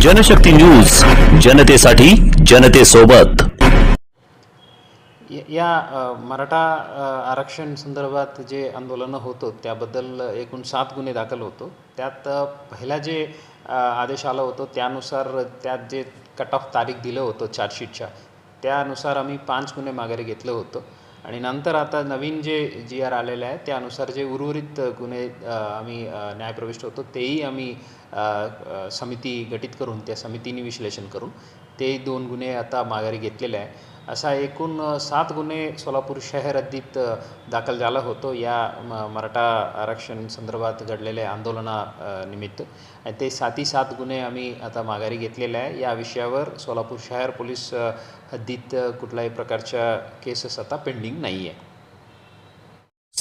Janshakti news जनतेसाठी जनतेसोबत. या- मराठा आरक्षण संदर्भात जे आंदोलनं होतं त्याबद्दल एकूण सात गुन्हे दाखल होतो. त्यात पहिला जे आदेश आला होतो त्यानुसार त्यात जे कट ऑफ तारीख दिलं होतं चार्जशीटच्या त्यानुसार आम्ही पाच गुन्हे माघारी घेतलं होतं. आणि नंतर आता नवीन जे जी आर आलेलं आहे त्यानुसार जे उर्वरित गुन्हे आम्ही न्यायप्रविष्ट होतो तेही आम्ही समिती गठीत करून त्या समितीने विश्लेषण करून ते दोन गुन्हे आता माघारी घेतलेले आहे असा एकूण सात गुन्हे सोलापूर शहर हद्दीत दाखल झाला होतो. या म- मराठा आरक्षण संदर्भात घडलेल्या आंदोलना निमित्त. आणि ते साती सात गुन्हे आम्ही आता माघारी घेतलेले आहे. या विषयावर सोलापूर शहर पोलीस हद्दीत कुठल्याही प्रकारच्या केसेस आता पेंडिंग नाही आहे